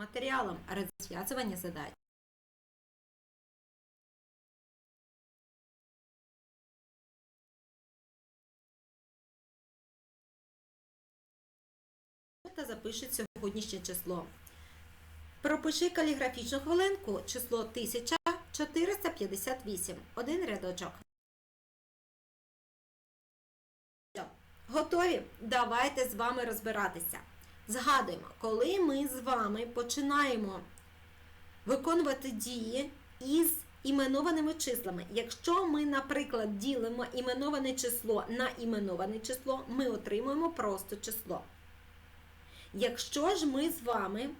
матеріалом розв'язування задач. Та запиши сьогоднішнє число. Пропиши каліграфічну хвилинку число 1458. Один рядочок. Готові? Давайте з вами розбиратися. Згадуємо, коли ми з вами починаємо виконувати дії із іменованими числами. Якщо ми, наприклад, ділимо іменоване число на іменоване число, ми отримуємо просто число. Якщо ж ми з вами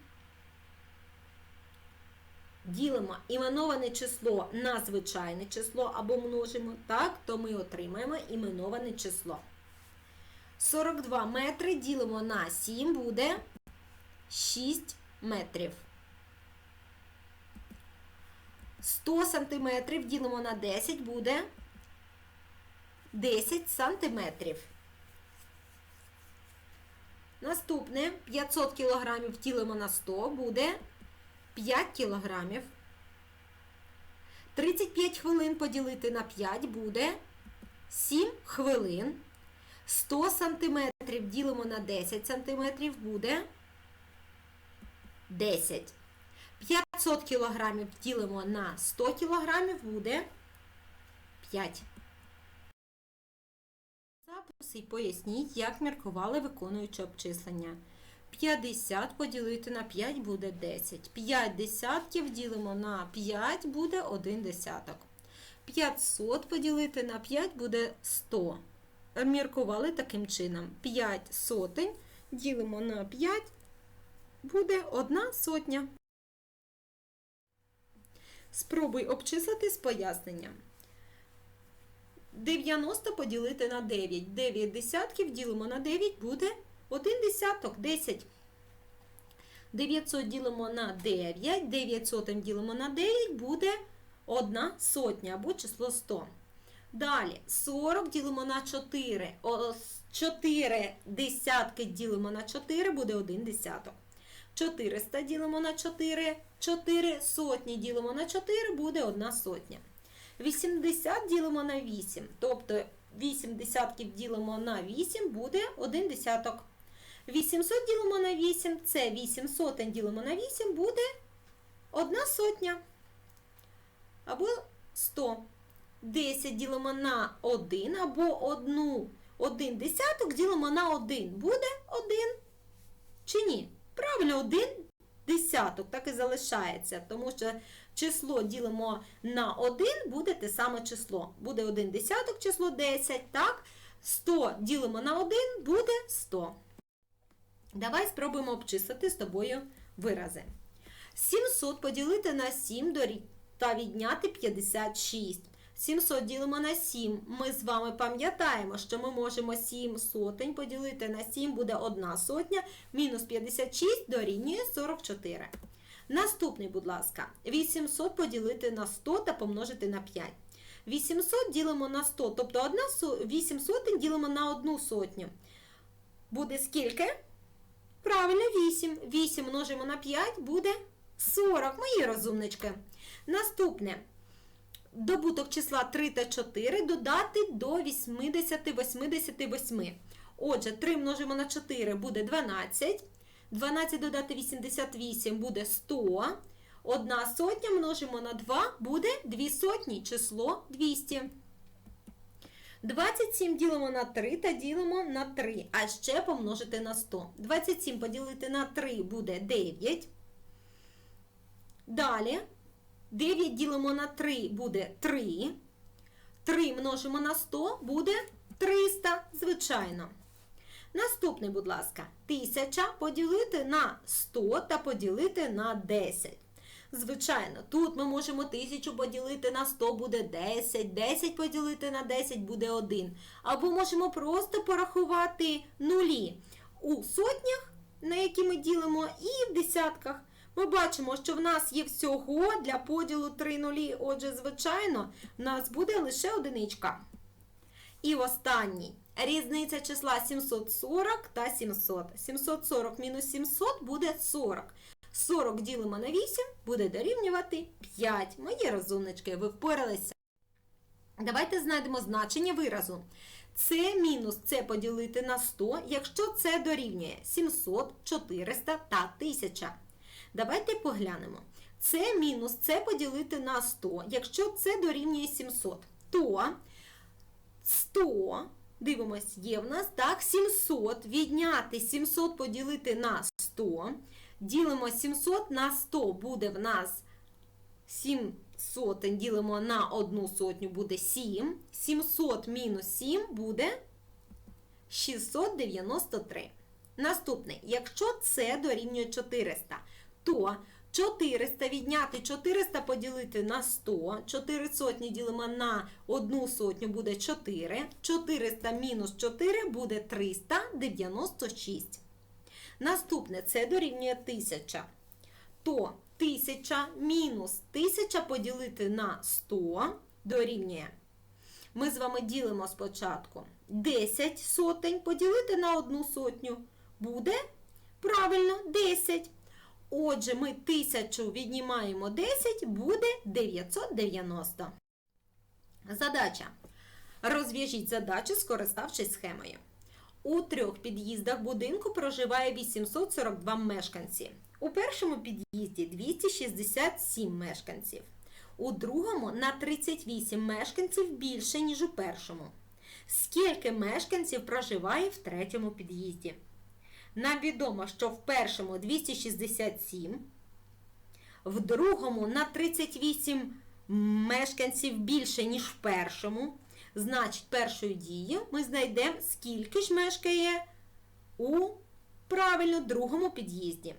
ділимо іменоване число на звичайне число або множимо, так, то ми отримаємо іменоване число. 42 метри ділимо на 7 буде 6 метрів. 100 сантиметрів ділимо на 10 буде 10 сантиметрів. Наступне 500 кілограмів ділимо на 100 буде 5 кілограмів. 35 хвилин поділити на 5 буде 7 хвилин. 100 сантиметрів ділимо на 10 сантиметрів буде 10. 500 кілограмів ділимо на 100 кілограмів буде 5. Записи і поясніть, як міркували виконуючи обчислення. 50 поділити на 5 буде 10. 5 десятків ділимо на 5 буде 1 десяток. 500 поділити на 5 буде 100. Міркували таким чином. 5 сотень ділимо на 5 буде 1 сотня. Спробуй обчислити з поясненням. 90 поділити на 9. 9 десятків ділимо на 9 буде 1 десяток 10. 900 ділимо на 9, 900 ділимо на 9 буде 1 сотня або число 100. Далі 40 ділимо на 4. 4 десятки ділимо на 4 буде 1 десяток. 400 ділимо на 4, 4 сотні ділимо на 4 буде 1 сотня. 80 ділимо на 8, тобто 8 десятків ділимо на 8 буде 1 десяток. 800 ділимо на 8, це 8 сотень ділимо на 8 буде 1 сотня. Або 100. 10 ділимо на 1 або 1, 1 десяток ділимо на 1 буде 1. Чи ні? Правильно, 1 десяток так і залишається, тому що число ділимо на 1 буде те саме число. Буде 1 десяток число 10, так? 100 ділимо на 1 буде 100. Давай спробуємо обчислити з тобою вирази. 700 поділити на 7 та відняти 56. 700 ділимо на 7. Ми з вами пам'ятаємо, що ми можемо 7 сотень поділити на 7 буде 1 сотня, мінус 56 дорівнює 44. Наступний, будь ласка, 800 поділити на 100 та помножити на 5. 800 ділимо на 100, тобто 1, 8 сотень ділимо на 1 сотню. Буде скільки? Правильно, 8. 8 множимо на 5 буде 40. Мої розумнички. Наступне. Добуток числа 3 та 4 додати до 80 88. Отже, 3 множимо на 4 буде 12. 12 додати 88 буде 100. Одна сотня множимо на 2 буде 2 сотні, число 200. 27 ділимо на 3 та ділимо на 3, а ще помножити на 100. 27 поділити на 3 буде 9. Далі 9 ділимо на 3 буде 3. 3 множимо на 100 буде 300, звичайно. Наступний, будь ласка, 1000 поділити на 100 та поділити на 10. Звичайно, тут ми можемо 1000 поділити на 100 буде 10, 10 поділити на 10 буде 1. Або можемо просто порахувати нулі у сотнях, на які ми ділимо, і в десятках. Ми бачимо, що в нас є всього для поділу 3 нулі. Отже, звичайно, в нас буде лише одиничка. І останній. Різниця числа 740 та 700. 740 мінус 700 буде 40. 40 ділимо на 8 буде дорівнювати 5. Мої розумнички, ви впоралися. Давайте знайдемо значення виразу. Це мінус це поділити на 100, якщо це дорівнює 700, 400 та 1000. Давайте поглянемо. Це мінус це поділити на 100, якщо це дорівнює 700, то 100, дивимось, є в нас, так, 700, відняти 700 поділити на 100, ділимо 700 на 100, буде в нас 7 сотень ділимо на 1 сотню, буде 7. 700 мінус 7 буде 693. Наступне, якщо це дорівнює 400, то 400 відняти 400 поділити на 100, 4 сотні ділимо на 1 сотню буде 4, 400 мінус 4 буде 396. Наступне, це дорівнює 1000. То 1000 мінус 1000 поділити на 100 дорівнює. Ми з вами ділимо спочатку 10 сотень поділити на 1 сотню. Буде правильно 10. Отже, ми 1000 віднімаємо 10, буде 990. Задача. Розв'яжіть задачу, скориставшись схемою. У трьох під'їздах будинку проживає 842 мешканці. У першому під'їзді 267 мешканців. У другому на 38 мешканців більше, ніж у першому. Скільки мешканців проживає в третьому під'їзді? Нам відомо, що в першому 267, в другому на 38 мешканців більше, ніж в першому. Значить, першою дією ми знайдемо, скільки ж мешкає у правильно другому під'їзді.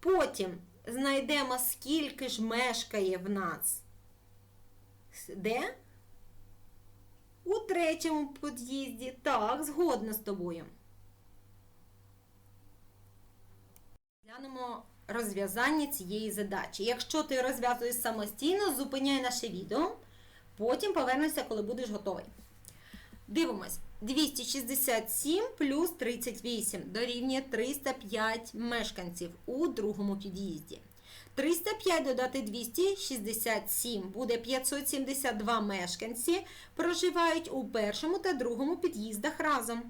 Потім знайдемо, скільки ж мешкає в нас. Де? У третьому під'їзді. Так, згодна з тобою. Глянемо розв'язання цієї задачі. Якщо ти розв'язуєш самостійно, зупиняй наше відео. Потім повернешся, коли будеш готовий. Дивимось. 267 плюс 38 дорівнює 305 мешканців у другому під'їзді. 305 додати 267 буде 572 мешканці, проживають у першому та другому під'їздах разом.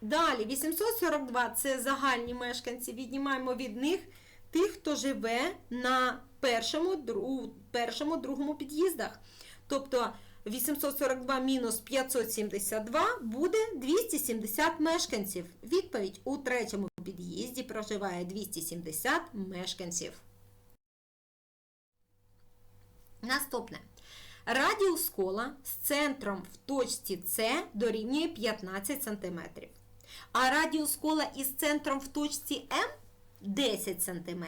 Далі 842 це загальні мешканці. Віднімаємо від них тих, хто живе на першому, дру, першому другому під'їздах. Тобто 842 мінус 572 буде 270 мешканців. Відповідь у третьому під'їзді проживає 270 мешканців. Наступне. Радіус кола з центром в точці С дорівнює 15 см. А радіус кола із центром в точці М 10 см.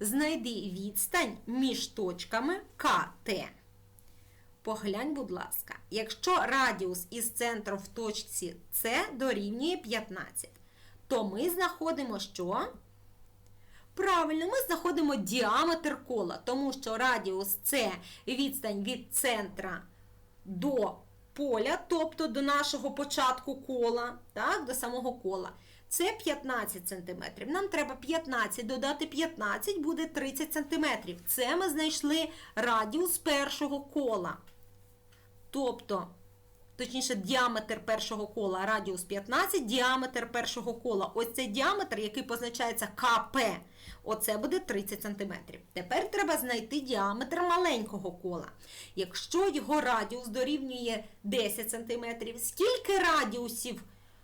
Знайди відстань між точками КТ. Поглянь, будь ласка, якщо радіус із центром в точці С дорівнює 15, то ми знаходимо що? Правильно, ми знаходимо діаметр кола, тому що радіус це відстань від центра до поля, тобто до нашого початку кола, так, до самого кола. Це 15 см. Нам треба 15 додати 15 буде 30 см. Це ми знайшли радіус першого кола. Тобто, точніше, діаметр першого кола радіус 15, діаметр першого кола. Ось цей діаметр, який позначається КП. Оце буде 30 см. Тепер треба знайти діаметр маленького кола. Якщо його радіус дорівнює 10 см, скільки радіусів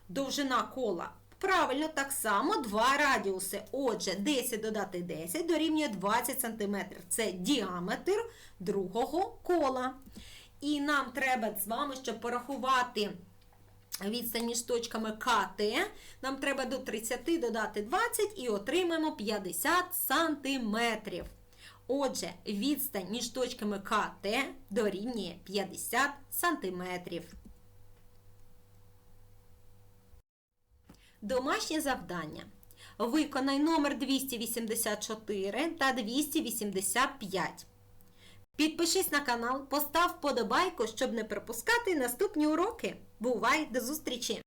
довжина кола? Правильно, так само два радіуси. Отже, 10 додати 10 дорівнює 20 см. Це діаметр другого кола. І нам треба з вами, щоб порахувати відстань між точками КТ, нам треба до 30 додати 20 і отримаємо 50 сантиметрів. Отже, відстань між точками КТ дорівнює 50 сантиметрів. Домашнє завдання. Виконай номер 284 та 285. Підпишись на канал, постав вподобайку, щоб не пропускати наступні уроки. Бувай, до зустрічі!